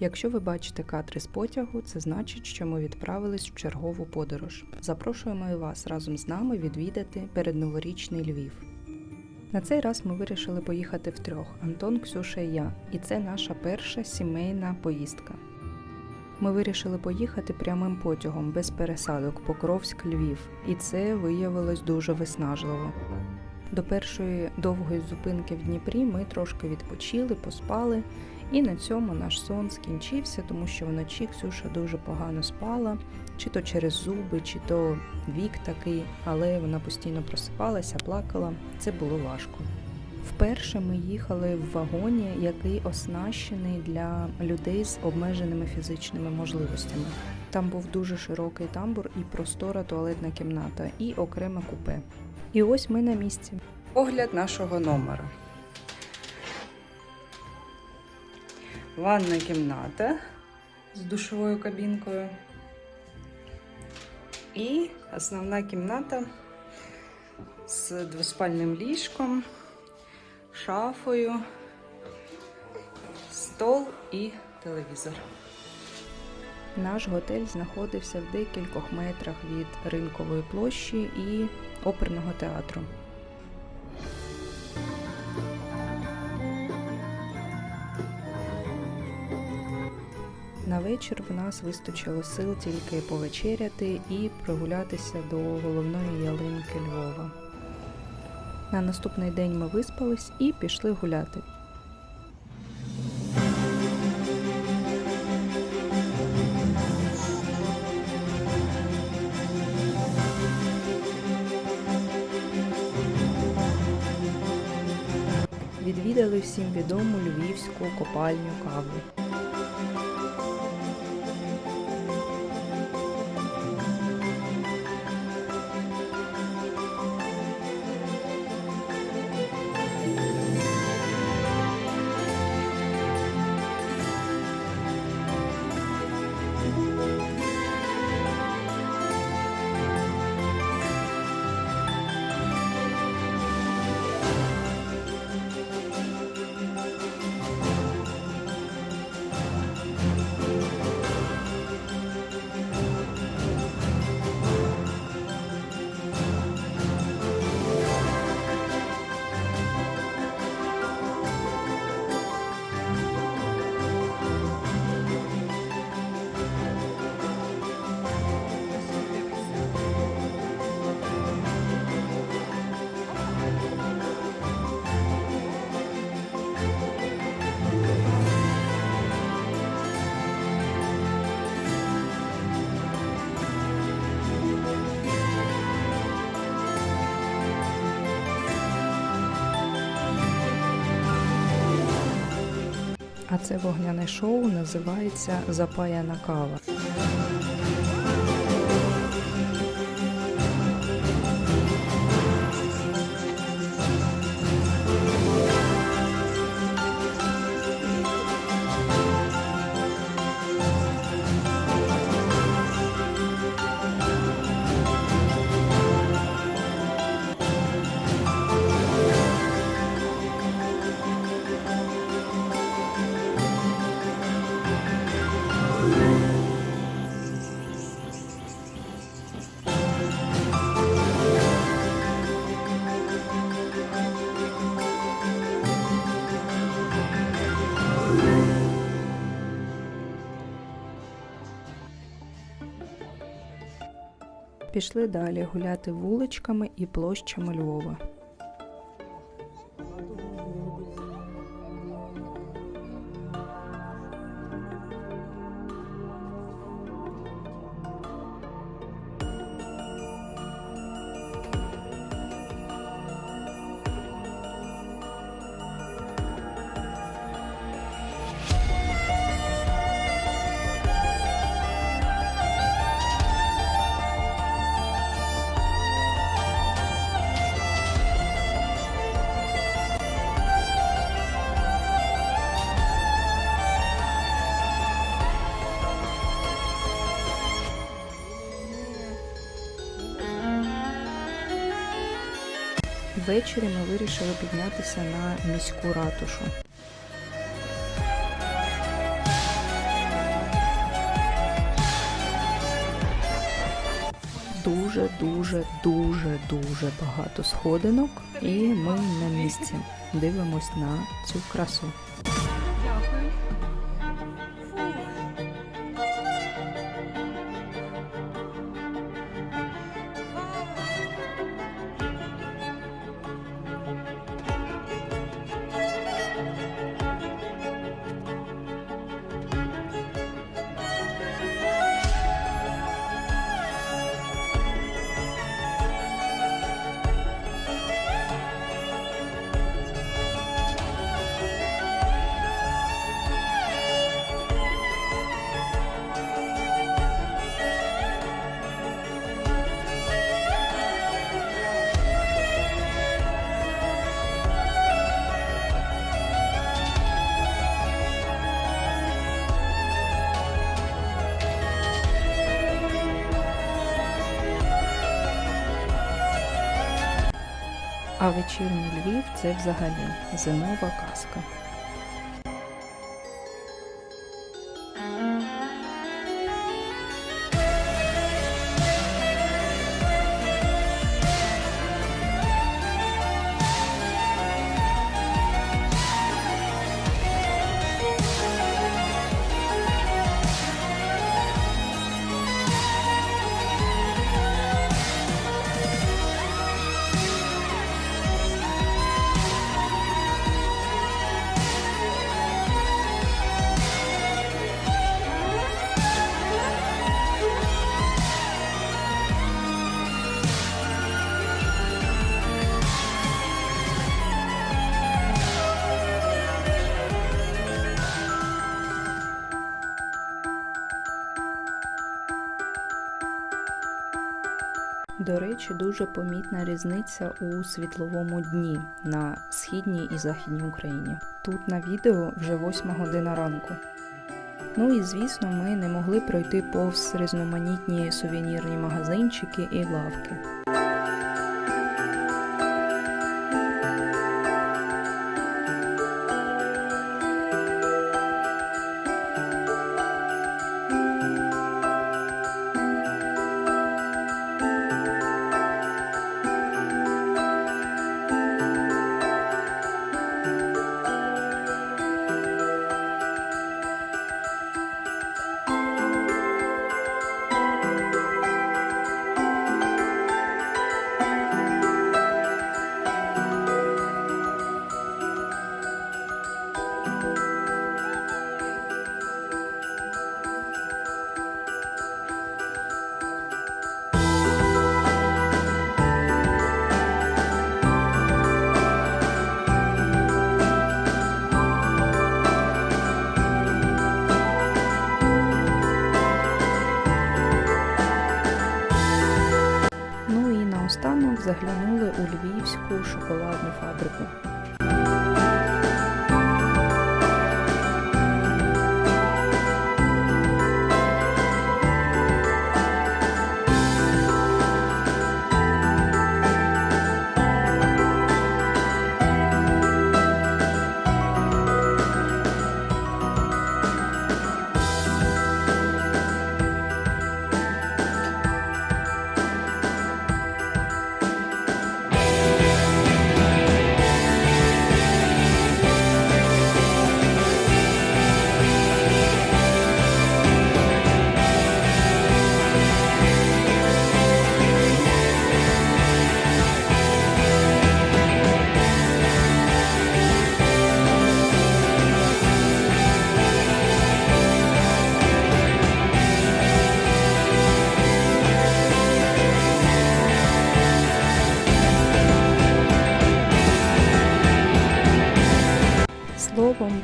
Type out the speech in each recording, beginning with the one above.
Якщо ви бачите кадри з потягу, це значить, що ми відправились в чергову подорож. Запрошуємо і вас разом з нами відвідати передноворічний Львів. На цей раз ми вирішили поїхати втрьох Антон, Ксюша і я, і це наша перша сімейна поїздка. Ми вирішили поїхати прямим потягом без пересадок Покровськ-Львів, і це виявилось дуже виснажливо. До першої довгої зупинки в Дніпрі ми трошки відпочили, поспали, і на цьому наш сон скінчився, тому що вночі Ксюша дуже погано спала, чи то через зуби, чи то вік такий, але вона постійно просипалася, плакала. Це було важко. Вперше ми їхали в вагоні, який оснащений для людей з обмеженими фізичними можливостями. Там був дуже широкий тамбур і простора туалетна кімната, і окреме купе. І ось ми на місці. Огляд нашого номера. Ванна кімната з душовою кабінкою. І основна кімната з двоспальним ліжком, шафою, стол і телевізор. Наш готель знаходився в декількох метрах від ринкової площі і оперного театру. Вечір в нас вистачило сил тільки повечеряти і прогулятися до головної ялинки Львова. На наступний день ми виспались і пішли гуляти. Відвідали всім відому львівську копальню кави. А це вогняне шоу називається Запаяна кава. Пішли далі гуляти вуличками і площами Львова. ввечері ми вирішили піднятися на міську ратушу. Дуже-дуже дуже дуже багато сходинок, і ми на місці дивимось на цю красу. А вечірній Львів це взагалі зимова казка. До речі, дуже помітна різниця у світловому дні на східній і західній Україні. Тут на відео вже 8 година ранку. Ну і звісно, ми не могли пройти повз різноманітні сувенірні магазинчики і лавки.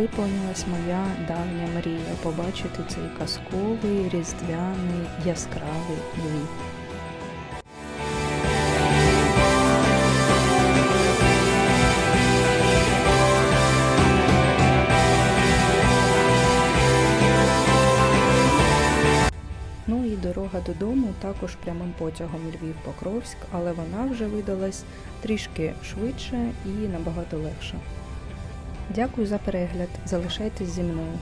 Виповнилась моя давня мрія побачити цей казковий, різдвяний, яскравий Львів. Ну і дорога додому також прямим потягом Львів-Покровськ, але вона вже видалась трішки швидше і набагато легше. Дякую за перегляд. Залишайтесь зі мною.